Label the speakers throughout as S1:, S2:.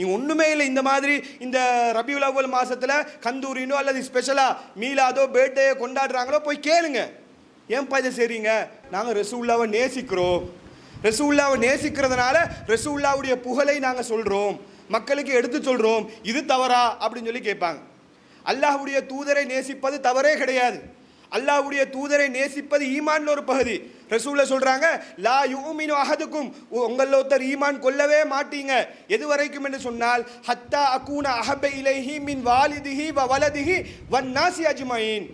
S1: நீங்கள் ஒன்றுமே இல்லை இந்த மாதிரி இந்த ரபியுல் அவ்வல் மாதத்தில் கந்தூரினோ அல்லது ஸ்பெஷலாக மீலாதோ பேர்த்டே கொண்டாடுறாங்களோ போய் கேளுங்க. ஏன்பா இதை செய்கிறீங்க நாங்கள் ரசூல்லாவை நேசிக்கிறோம். ரசூல்லாவை நேசிக்கிறதுனால ரசூல்லாவுடைய புகழை நாங்கள் சொல்கிறோம் மக்களுக்கு எடுத்து சொல்கிறோம் இது தவறா? அப்படின்னு சொல்லி கேட்பாங்க. அல்லாஹ்வுடைய தூதரை நேசிப்பது தவறே கிடையாது. அல்லாஹ்வுடைய தூதரை நேசிப்பது ஈமான் ஒரு பகுதி. ரசூல்ல சொல்கிறாங்க லா யூமினு அஹதுக்கும். உங்களில் ஒருத்தர் ஈமான் கொல்லவே மாட்டீங்க. எது வரைக்கும் என்று சொன்னால் ஹத்தா அகூன அஹப இலைஹி மின் வாலிதிஹி வ வலதிஹி வன் நாசி அஜ்மயின்.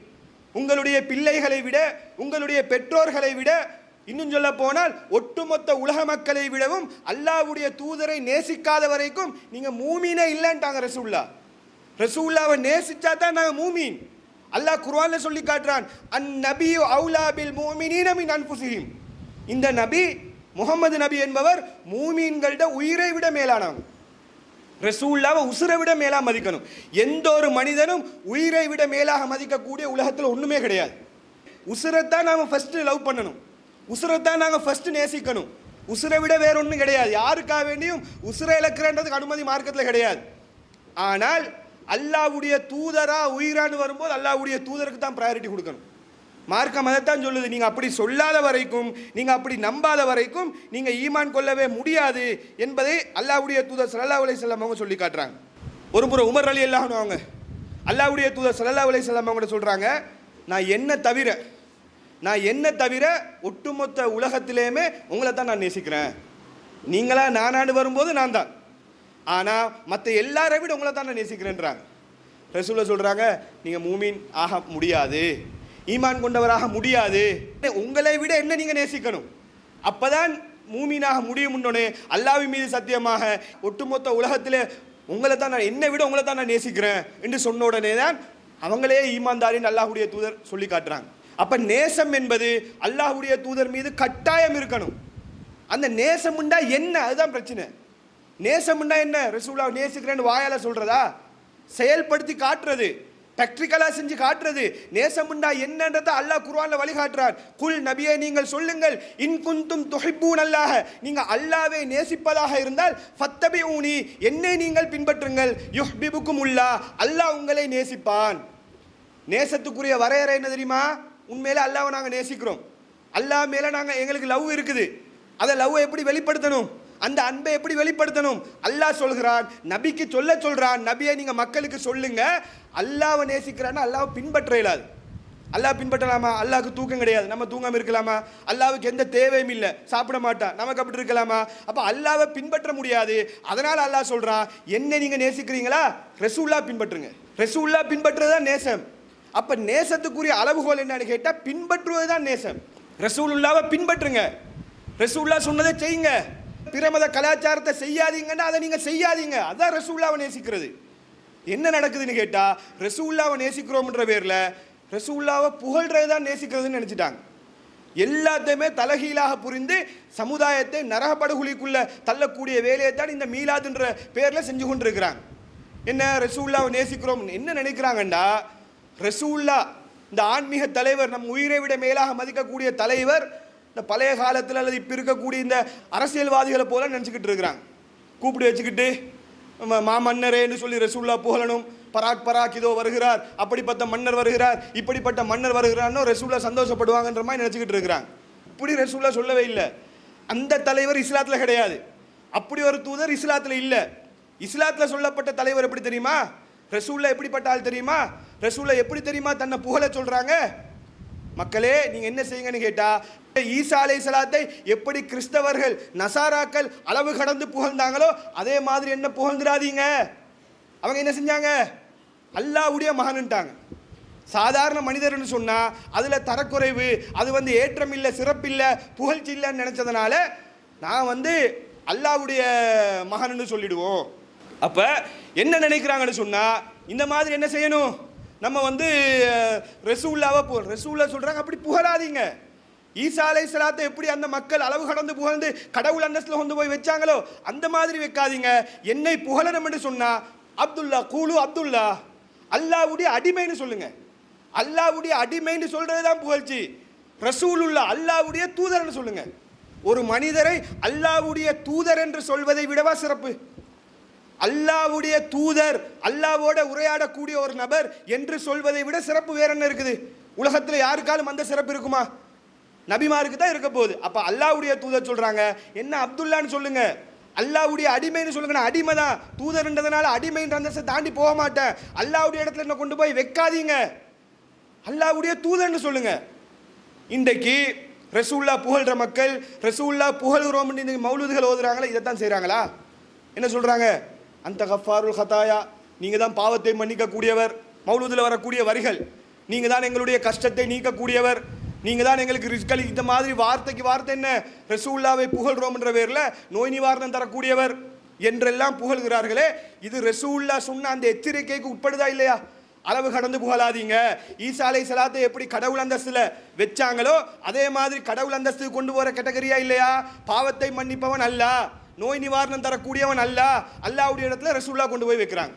S1: உங்களுடைய பிள்ளைகளை விட உங்களுடைய பெற்றோர்களை விட இன்னும் சொல்ல போனால் ஒட்டுமொத்த உலக மக்களை விடவும் அல்லாவுடைய தூதரை நேசிக்காத வரைக்கும் நீங்கள் மூமீனே இல்லைன்ட்டாங்க ரசூல்லா. ரசூல்லாவை நேசிச்சா தான் நாங்கள் மூமீன். அல்லாஹ் குர்ஆன்ல சொல்லி காட்டுறான் அந் நபி அவுலா பில் மூமினீன மின் அன்புசிஹிம் இந்த நபி முகமது நபி என்பவர் மூமீன்கள்ட உயிரை விட மேலானவங்க ரசூல்லாவை உசுரை விட மேலாக மதிக்கணும். எந்த ஒரு மனிதனும் உயிரை விட மேலாக மதிக்கக்கூடிய உலகத்தில் ஒன்றுமே கிடையாது. உசுரைத்தான் நாம் ஃபஸ்ட்டு லவ் பண்ணணும். உசுரைத்தான் நாங்கள் ஃபஸ்ட்டு நேசிக்கணும். உசுரை விட வேற ஒன்றும் கிடையாது. யாருக்காக வேண்டியும் உசுரை இழக்கிறன்றதுக்கு அனுமதி மார்க்கத்தில் கிடையாது. ஆனால் அல்லாவுடைய தூதரா உயிரான்னு வரும்போது அல்லாவுடைய தூதருக்கு தான் ப்ரையாரிட்டி கொடுக்கணும். மார்க்கம் அதைத்தான் சொல்லுது. நீங்கள் அப்படி சொல்லாத வரைக்கும் நீங்கள் அப்படி நம்பாத வரைக்கும் நீங்கள் ஈமான் கொள்ளவே முடியாது என்பதை அல்லாஹ்வுடைய தூதர் சல்லா அலைஹி செல்லம் அவங்க சொல்லி காட்டுறாங்க. ஒரு முறை உமர் அலி அல்லாஹ்னு அவங்க அல்லாவுடைய தூதர் சல்லா அலைஹி செல்லம் அவங்க சொல்கிறாங்க நான் என்ன தவிர நான் என்ன தவிர ஒட்டுமொத்த உலகத்திலேயுமே உங்களை தான் நான் நேசிக்கிறேன். நீங்களாக நானாண்டு வரும்போது நான் தான். ஆனால் மற்ற எல்லாரை விட உங்களை தான் நான் நேசிக்கிறேன்றாங்க. ரசூல சொல்கிறாங்க நீங்கள் மூமீன் ஆக முடியாது. ஈமான் கொண்டவராக முடியாது. உங்களை விட என்ன நீங்கள் நேசிக்கணும்? அப்பதான் மூமீனாக முடியும் முன்னோனே அல்லாஹ்வின் மீது சத்தியமாக ஒட்டுமொத்த உலகத்தில் உங்களை தான் நான் என்னை விட உங்களை தான் நான் நேசிக்கிறேன். என்று சொன்ன உடனே தான் அவங்களே ஈமான்தாரின்னு அல்லாஹுடைய தூதர் சொல்லி காட்டுறாங்க. அப்போ நேசம் என்பது அல்லாஹுடைய தூதர் மீது கட்டாயம் இருக்கணும். அந்த நேசம் உண்டா என்ன? அதுதான் பிரச்சனை. நேசம்னா என்ன? ரசூலா நேசிக்கிறேன்னு வாயால் சொல்கிறதா செயல்படுத்தி காட்டுறது. ப்ராக்டிக்கலாக செஞ்சு காட்டுறது. நேசமுண்டா என்னன்றத அல்லாஹ் குர்வானில் வழிகாட்டுறார் குல் நபியை நீங்கள் சொல்லுங்கள். இன்குந்தும் துஹிப்பூன் அல்லாஹ. நீங்கள் அல்லாவே நேசிப்பதாக இருந்தால் ஃபத்தபி ஊனி என்னை நீங்கள் பின்பற்றுங்கள். யுஹ்பிபுக்கும் உள்ளா அல்லாஹ் உங்களை நேசிப்பான். நேசத்துக்குரிய வரையறை என்ன தெரியுமா? உண்மையில அல்லாவை நாங்கள் நேசிக்கிறோம். அல்லாஹ் மேலே நாங்கள் எங்களுக்கு லவ் இருக்குது. அதை லவ்வை எப்படி வெளிப்படுத்தணும்? அந்த அன்பை எப்படி வெளிப்படுத்தணும்? அல்லாஹ் சொல்கிறான் நபிக்கு சொல்ல சொல்கிறான் நபியை நீங்கள் மக்களுக்கு சொல்லுங்க. அல்லாவை நேசிக்கிறான்னா அல்லாவை பின்பற்ற இயலாது அல்லாஹ் பின்பற்றலாமா? அல்லாவுக்கு தூக்கம் கிடையாது. நம்ம தூங்காமல் இருக்கலாமா? அல்லாவுக்கு எந்த தேவையும் இல்லை. சாப்பிட மாட்டான். நமக்கு அப்படி இருக்கலாமா? அப்போ அல்லாவை பின்பற்ற முடியாது. அதனால் அல்லாஹ் சொல்கிறான் என்ன நீங்கள் நேசிக்கிறீங்களா? ரெசூல்லா பின்பற்றுங்க. ரெசூல்லா பின்பற்றுறது தான் நேசம். அப்போ நேசத்துக்குரிய அளவுகோல் என்னன்னு கேட்டால் பின்பற்றுவது தான் நேசம். ரசூலுல்லாவை பின்பற்றுங்க. ரசூல்லா சொன்னதை செய்யுங்க. பிரமத கலாச்சாரத்தை செய்யாதீங்கன்னா அதை நீங்கள் செய்யாதீங்க. அதான் ரசூல்லாவை நேசிக்கிறது. என்ன நடக்குதுன்னு கேட்டால் ரசூல்லாவை நேசிக்கிறோம்ன்ற பேரில் ரசூல்லாவை புகழ்றது தான் நேசிக்கிறதுன்னு நினச்சிட்டாங்க. எல்லாத்தையுமே தலகீழாக புரிந்து சமுதாயத்தை நரகப்படுகுழிக்குள்ளே தள்ளக்கூடிய வேலையை தான் இந்த மீலாதுன்ற பேரில் செஞ்சு கொண்டிருக்கிறாங்க. என்ன ரசூல்லாவை நேசிக்கிறோம் என்ன நினைக்கிறாங்கண்டா ரசூல்லா இந்த ஆன்மீக தலைவர் நம் உயிரை விட மேலாக மதிக்கக்கூடிய தலைவர் இந்த பழைய காலத்தில் அல்லது இப்போ இருக்கக்கூடிய இந்த அரசியல்வாதிகளை போல நினச்சிக்கிட்டு இருக்கிறாங்க. கூப்பிட்டு வச்சுக்கிட்டு மாமன்னரேன்னு சொல்லி ரசூல்லா புகழணும். பராக் பராக் இதோ வருகிறார். அப்படிப்பட்ட மன்னர் வருகிறார். இப்படிப்பட்ட மன்னர் வருகிறார்னு ரசூல்லா சந்தோஷப்படுவாங்கன்ற மாதிரி நினச்சிக்கிட்டு இருக்கிறாங்க. இப்படி ரசூல்லா சொல்லவே இல்லை. அந்த தலைவர் இஸ்லாத்தில் கிடையாது. அப்படி ஒரு தூதர் இஸ்லாத்தில் இல்லை. இஸ்லாத்தில் சொல்லப்பட்ட தலைவர் எப்படி தெரியுமா? ரசூல்லா எப்படிப்பட்ட ஆள் தெரியுமா? ரசூல்லா எப்படி தெரியுமா தன்னை புகழ சொல்கிறாங்க மக்களே நீங்கள் என்ன செய்யுங்கன்னு கேட்டால் ஈசா அலை சலாத்தை எப்படி கிறிஸ்தவர்கள் நசாராக்கள் அளவு கடந்து புகழ்ந்தாங்களோ அதே மாதிரி என்ன புகழ்ந்துடாதீங்க. அவங்க என்ன செஞ்சாங்க? அல்லாவுடைய மகனுட்டாங்க சாதாரண மனிதர்னு சொன்னால் அதில் தரக்குறைவு அது வந்து ஏற்றம் இல்லை சிறப்பில்லை புகழ்ச்சி இல்லைன்னு நினச்சதுனால நான் வந்து அல்லாஹ்வுடைய மகன்னு சொல்லிடுவோம். அப்போ என்ன நினைக்கிறாங்கன்னு சொன்னால் இந்த மாதிரி என்ன செய்யணும்? நம்ம வந்து ரெசூல்லாவை போ ரெசூலாக சொல்கிறாங்க அப்படி புகழாதீங்க. ஈசா அலை சலாத்தை எப்படி அந்த மக்கள் அளவு கடந்து புகழ்ந்து கடவுள் அந்தஸ்தில் கொண்டு போய் வச்சாங்களோ அந்த மாதிரி வைக்காதீங்க. என்னை புகழணும் என்று சொன்னால் அப்துல்லா கூலு அப்துல்லா அல்லாவுடைய அடிமைன்னு சொல்லுங்கள் அல்லாவுடைய அடிமைன்னு சொல்கிறது தான் புகழ்ச்சி. ரசூலுல்லா அல்லாவுடைய தூதர்னு சொல்லுங்கள் ஒரு மனிதரை அல்லாவுடைய தூதர் என்று சொல்வதை விடவா சிறப்பு? அல்லாவுடைய தூதர் அல்லாவோட உரையாடக்கூடிய ஒரு நபர் என்று சொல்வதை விட சிறப்பு வேற என்ன இருக்குது? உலகத்தில் யாருக்காலும் அந்த சிறப்பு இருக்குமா? நபிமாருக்கு தான் இருக்க போகுது. அப்போ அல்லாவுடைய தூதர் சொல்கிறாங்க என்ன அப்துல்லான்னு சொல்லுங்க. அல்லாவுடைய அடிமைன்னு சொல்லுங்க நான் அடிமை தான். தூதர்ன்றதுனால அடிமைன்ற அந்தஸ்தை தாண்டி போக மாட்டேன். அல்லாவுடைய இடத்துல என்ன கொண்டு போய் வைக்காதீங்க. அல்லாவுடைய தூதர்னு சொல்லுங்க. இன்றைக்கு ரசூல்லா புகழ்கிற மக்கள் ரசூல்லா புகழ்கிறோம் இந்த மௌலூதுகள் ஓதுறாங்களா இதைத்தான் செய்கிறாங்களா என்ன சொல்கிறாங்க அந்த ஹஃபாருல் ஹதாயா நீங்கள் தான் பாவத்தை மன்னிக்கக்கூடியவர் மௌலூதில் வரக்கூடிய வரிகள். நீங்கள் தான் எங்களுடைய கஷ்டத்தை நீக்கக்கூடியவர். நீங்கள் தான் எங்களுக்கு ரிஸ்க் அளி இந்த மாதிரி வார்த்தைக்கு வார்த்தை என்ன? ரசூல்லாவை புகழ்றோம்ன்ற பேரில் நோய் நிவாரணம் தரக்கூடியவர் என்றெல்லாம் புகழ்கிறார்களே. இது ரசூல்லா சொன்ன அந்த எச்சரிக்கைக்கு உட்படுதா இல்லையா? அளவு கடந்து புகழாதீங்க. ஈசாலை சலாத்தை எப்படி கடவுள் அந்தஸ்தில் வச்சாங்களோ அதே மாதிரி கடவுள் அந்தஸ்து கொண்டு போகிற கேட்டகரியா இல்லையா? பாவத்தை மன்னிப்பவன் அல்ல. நோய் நிவாரணம் தரக்கூடியவன் அல்ல. அல்லாஹ்வுடைய இடத்துல ரசூல்லா கொண்டு போய் வைக்கிறாங்க.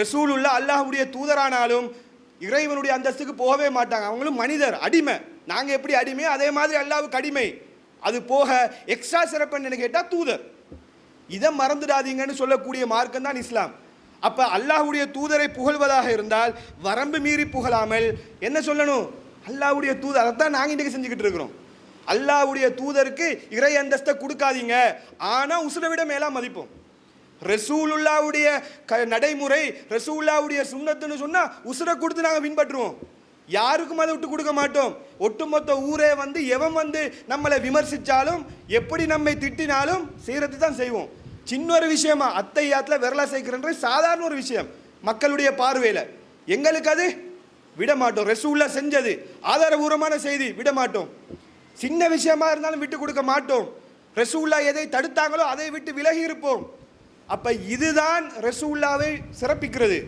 S1: ரசூல் உள்ள அல்லாஹ்வுடைய தூதரானாலும் இறைவனுடைய அந்தஸ்துக்கு போகவே மாட்டாங்க. அவங்களும் மனிதர் அடிமை. நாங்கள் எப்படி அடிமை? அதே மாதிரி அல்லாவுக்கு அடிமை. அது போக எக்ஸ்ட்ரா சிறப்புன்னு கேட்டால் தூதர். இதை மறந்துடாதீங்கன்னு சொல்லக்கூடிய மார்க்கம் தான் இஸ்லாம். அப்போ அல்லாஹுடைய தூதரை புகழ்வதாக இருந்தால் வரம்பு மீறி புகழாமல் என்ன சொல்லணும்? அல்லாஹுடைய தூதர் அதைத்தான் நாங்கள் இன்றைக்கு செஞ்சுக்கிட்டு இருக்கிறோம். அல்லாஹ்வுடைய தூதருக்கு இறை அந்தஸ்தை கொடுக்காதீங்க. ஆனால் உசுரை விட மேலா மதிப்போம். ரசூலுல்லாவுடைய க நடைமுறை ரசூல்லாவுடைய சுண்ணத்துன்னு சொன்னால் உசுரை கொடுத்து நாங்கள் பின்பற்றுவோம். யாருக்கும் அதை விட்டு கொடுக்க மாட்டோம். ஒட்டுமொத்த ஊரே வந்து எவன் வந்து நம்மளை விமர்சித்தாலும் எப்படி நம்மை திட்டினாலும் செய்கிறது தான் செய்வோம். சின்ன ஒரு விஷயமா ஆற்றுல விரலா சேர்க்கிறன்ற சாதாரண ஒரு விஷயம். மக்களுடைய பார்வையில். எங்களுக்கு அது விட மாட்டோம் ரசூல்லா செஞ்சது. ஆதாரபூர்வமான செய்தி விட மாட்டோம் சின்ன விஷயமா இருந்தாலும் விட்டு கொடுக்க மாட்டோம். ரசூல்லா எதை தடுத்தாங்களோ அதை விட்டு விலகி இருப்போம். அப்ப இதுதான் ரசூல்லாவை சிறப்பிக்கிறது.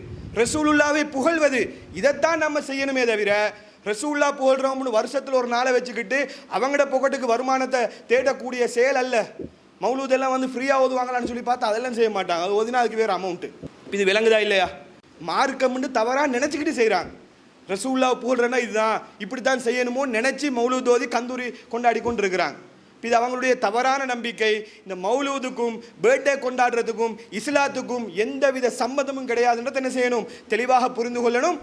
S1: ரசூலுல்லாவை புகழ்வது. இதைத்தான் நம்ம செய்யணுமே தவிர ரசூல்லா புகழ்றோம்னு வருஷத்தில் ஒரு நாளை வச்சுக்கிட்டு அவங்களோட புகட்டுக்கு வருமானத்தை தேடக்கூடிய செயல் அல்ல. மௌலூதெல்லாம் வந்து ஃப்ரீயாக ஓதுவாங்களான்னு சொல்லி பார்த்தா அதெல்லாம் செய்ய மாட்டாங்க. அது ஓதினா அதுக்கு வேறு அமௌண்ட்டு இது விளங்குதா இல்லையா? மார்க்கம்னு தவறாக நினச்சிக்கிட்டு செய்கிறாங்க ரசூல்லா போடுறேன்னா இதுதான். இப்படித்தான் செய்யணுமோ நினச்சி மௌலூதோதி கந்தூரி கொண்டாடி கொண்டு இருக்கிறாங்க இது அவங்களுடைய தவறான நம்பிக்கை. இந்த மௌலூதுக்கும் பர்த்டே கொண்டாடுறதுக்கும் இஸ்லாத்துக்கும் எந்தவித சம்மதமும் கிடையாதுன்றதை என்ன செய்யணும்? தெளிவாக புரிந்து கொள்ளணும்.